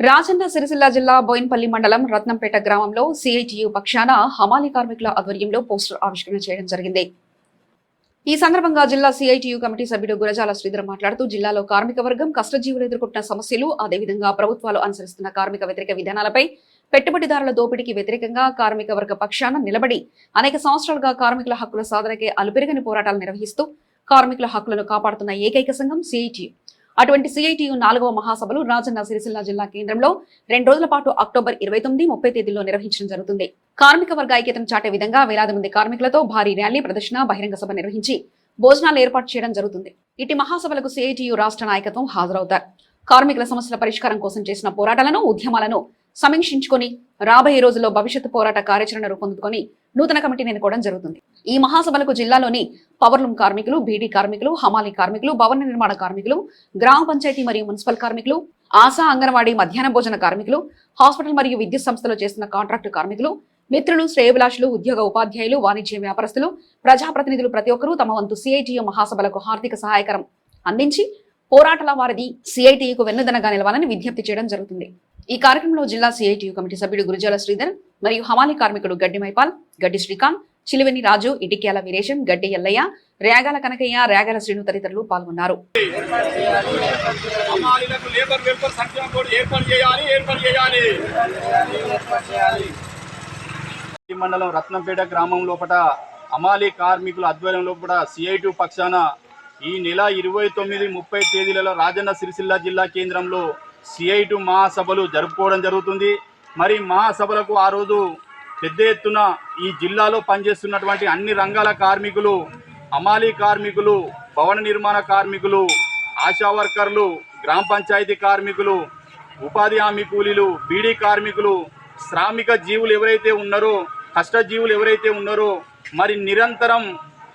రాజన్న సిరిసిల్ల జిల్లా బోయిన్పల్లి మండలం రత్నంపేట గ్రామంలో సిఐటియు పక్షాన హమాలి కార్మికుల ఆధ్వర్యంలో పోస్టర్ ఆవిష్కరణ చేయడం జరిగింది. ఈ సందర్భంగా జిల్లా సిఐటియు కమిటీ సభ్యుడు గురజాల శ్రీధర్ మాట్లాడుతూ జిల్లాలో కార్మిక వర్గం కష్టజీవులు ఎదుర్కొంటున్న సమస్యలు అదేవిధంగా ప్రభుత్వాలు అనుసరిస్తున్న కార్మిక వ్యతిరేక విధానాలపై పెట్టుబడిదారుల దోపిడీకి వ్యతిరేకంగా కార్మిక వర్గ పక్షాన నిలబడి అనేక సంవత్సరాలుగా కార్మికుల హక్కుల సాధనకే అలుపెరగని పోరాటాలు నిర్వహిస్తూ కార్మికుల హక్కులను కాపాడుతున్న ఏకైక సంఘం సిఐటియు అటువంటి సిఐటియు నాలుగవ మహాసభలు రాజన్న సిరిసిల్ల జిల్లా కేంద్రంలో రెండు రోజుల పాటు అక్టోబర్ ఇరవై తొమ్మిది ముప్పై తేదీల్లో నిర్వహించడం జరుగుతుంది. కార్మిక వర్గ ఐక్యతను చాటే విధంగా వేలాది మంది కార్మికులతో భారీ ర్యాలీ ప్రదర్శన బహిరంగ సభ నిర్వహించి భోజనాలు ఏర్పాటు చేయడం జరుగుతుంది. ఇటు మహాసభలకు సిఐటియు రాష్ట్ర నాయకత్వం హాజరవుతారు. కార్మికుల సమస్యల పరిష్కారం కోసం చేసిన పోరాటాలను ఉద్యమాలను సమీక్షించుకొని రాబోయే రోజుల్లో భవిష్యత్తు పోరాట కార్యాచరణ రూపొందుకొని నూతన కమిటీ నేనుకోవడం జరుగుతుంది. ఈ మహాసభలకు జిల్లాలోని పవర్లూమ్ కార్మికులు బీడీ కార్మికులు హమాలి కార్మికులు భవన నిర్మాణ కార్మికులు గ్రామ పంచాయతీ మరియు మున్సిపల్ కార్మికులు ఆశా అంగన్వాడీ మధ్యాహ్న భోజన కార్మికులు హాస్పిటల్ మరియు విద్యుత్ సంస్థలో చేస్తున్న కాంట్రాక్టు కార్మికులు మిత్రులు శ్రేయభిలాషులు ఉద్యోగ ఉపాధ్యాయులు వాణిజ్య వ్యాపారస్తులు ప్రజాప్రతినిధులు ప్రతి ఒక్కరూ తమ వంతు సిఐటియు మహాసభలకు హార్దిక సహాయకరం అందించి పోరాటాల వారిది సిఐటియుకు వెన్నుదనగా నిలవాలని విజ్ఞప్తి చేయడం జరుగుతుంది. ఈ కార్యక్రమంలో జిల్లా సిఐటియు కమిటీ సభ్యుడు గురుజాల శ్రీధర్ మరియు హమాలి కార్మికుడు గడ్డి మైపాల్ గడ్డి శ్రీకాంత్ చిలివెని రాజు ఇటిక్యాల వీరేశం గడ్డి ఎల్లయ్య రేగాల కనకయ్య రేగాల శ్రీను తదితరులు పాల్గొన్నారు. ఈ మండలం రత్నంపేట గ్రామం లోపల అమాలి కార్మికుల ఆధ్వర్యం లోపల సిఐటి పక్షాన ఈ నెల ఇరవై తొమ్మిది ముప్పై తేదీలలో రాజన్న సిరిసిల్ల జిల్లా కేంద్రంలో సిఐటు మహాసభలు జరుపుకోవడం జరుగుతుంది. మరి మహాసభలకు ఆ రోజు పెద్ద ఎత్తున ఈ జిల్లాలో పనిచేస్తున్నటువంటి అన్ని రంగాల కార్మికులు అమాలీ కార్మికులు భవన నిర్మాణ కార్మికులు ఆశా వర్కర్లు గ్రామ పంచాయతీ కార్మికులు ఉపాధి హామీ కూలీలు బీడీ కార్మికులు శ్రామిక జీవులు ఎవరైతే ఉన్నారో కష్టజీవులు ఎవరైతే ఉన్నారో మరి నిరంతరం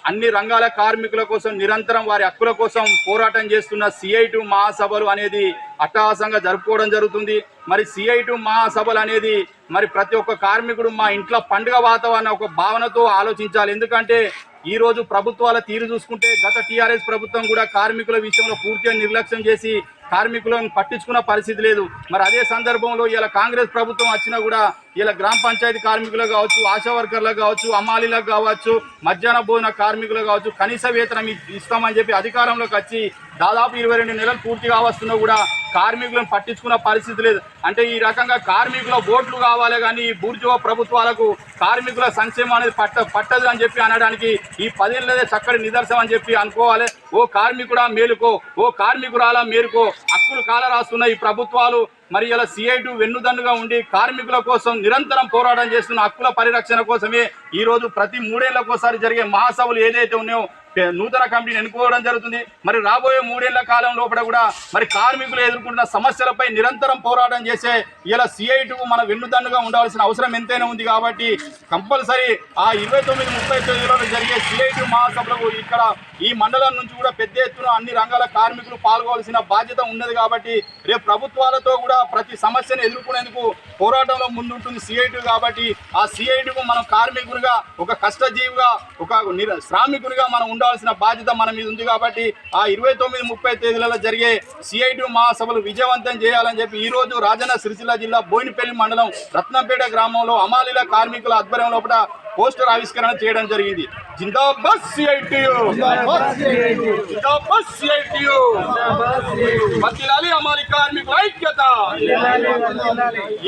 అన్ని రంగాల కార్మికుల కోసం నిరంతరం వారి హక్కుల కోసం పోరాటం చేస్తున్న సిఐటు మహాసభలు అనేది అట్టహాసంగా జరుపుకోవడం జరుగుతుంది. మరి సిఐటు మహాసభలు అనేది మరి ప్రతి ఒక్క కార్మికుడు మా ఇంట్లో పండుగ వాతావరణం ఒక భావనతో ఆలోచించాలి. ఎందుకంటే ఈ రోజు ప్రభుత్వాల తీరు చూసుకుంటే గత టీఆర్ఎస్ ప్రభుత్వం కూడా కార్మికుల విషయంలో పూర్తిగా నిర్లక్ష్యం చేసి కార్మికులను పట్టించుకున్న పరిస్థితి లేదు. మరి అదే సందర్భంలో ఇలా కాంగ్రెస్ ప్రభుత్వం వచ్చినా కూడా ఇలా గ్రామ పంచాయతీ కార్మికులకు కావచ్చు ఆశా వర్కర్లకు కావచ్చు అమ్మాలీలకు కావచ్చు మధ్యాహ్న భోజన కార్మికులకు కావచ్చు కనీస వేతనం ఇస్తామని చెప్పి అధికారంలోకి వచ్చి దాదాపు ఇరవై రెండు నెలలు పూర్తిగా వస్తున్నా కూడా కార్మికులను పట్టించుకున్న పరిస్థితి లేదు. అంటే ఈ రకంగా కార్మికుల ఓట్లు కావాలి కానీ ఈ బూర్జువా ప్రభుత్వాలకు కార్మికుల సంక్షేమం అనేది పట్ట పట్టదు అని చెప్పి అనడానికి ఈ పదేళ్ళదే చక్కటి నిదర్శనం అని చెప్పి అనుకోవాలి. ఓ కార్మికుడా మేలుకో ఓ కార్మికురాలా మేలుకో హక్కులు కాల రాస్తున్న ఈ ప్రభుత్వాలు మరి ఇలా సిఐటు వెన్నుదన్నుగా ఉండి కార్మికుల కోసం నిరంతరం పోరాటం చేస్తున్న హక్కుల పరిరక్షణ కోసమే ఈరోజు ప్రతి మూడేళ్ళకోసారి జరిగే మహాసభలు ఏదైతే ఉన్నాయో నూతన కమిటీని ఎన్నుకోవడం జరుగుతుంది. మరి రాబోయే మూడేళ్ళ కాలం లోపల కూడా మరి కార్మికులు ఎదుర్కొంటున్న సమస్యలపై నిరంతరం పోరాటం చేసే ఇలా సిఐటికు మన వెన్నుదన్నుగా ఉండవలసిన అవసరం ఎంతైనా ఉంది కాబట్టి కంపల్సరీ ఆ ఇరవై తొమ్మిది ముప్పై తొమ్మిదిలో జరిగే సిఐటి మహాసభలకు ఇక్కడ ఈ మండలం నుంచి కూడా పెద్ద ఎత్తున అన్ని రంగాల కార్మికులు పాల్గొవలసిన బాధ్యత ఉన్నది కాబట్టి రేపు ప్రభుత్వాలతో కూడా ప్రతి సమస్యను ఎదుర్కొనేందుకు పోరాటంలో ముందుంటుంది సిఐటి కాబట్టి ఆ సిఐటికు మనం కార్మికునిగా ఒక కష్టజీవిగా ఒక నిర- శ్రామికునిగా మనం ఉండాల్సిన బాధ్యత మన మీద ఉంది కాబట్టి ఆ ఇరవై తొమ్మిది ముప్పై తేదీలలో జరిగే సిఐటి మహాసభలు విజయవంతం చేయాలని చెప్పి ఈ రోజు రాజన్న సిరిసిల్ల జిల్లా బోయినపల్లి మండలం రత్నంపేట గ్రామంలో అమాలీల కార్మికుల ఆధ్వర్యం లోపల పోస్టర్ ఆవిష్కరణ చేయడం జరిగింది. జిందాబాద్ సిఐటియు జిందాబాద్ సిఐటియు వర్ధిల్లాలి అమాలి కార్మికుల ఐక్యత!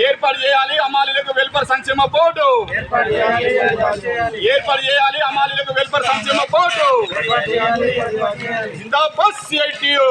ఏర్పాటు చేయాలి అమాలీలకు వెల్ఫేర్ సంక్షేమ బోర్డు! ఏర్పాటు చేయాలి అమాలీలకు సంక్షేమ బోర్డు జిందాబాద్ సిఐటియు.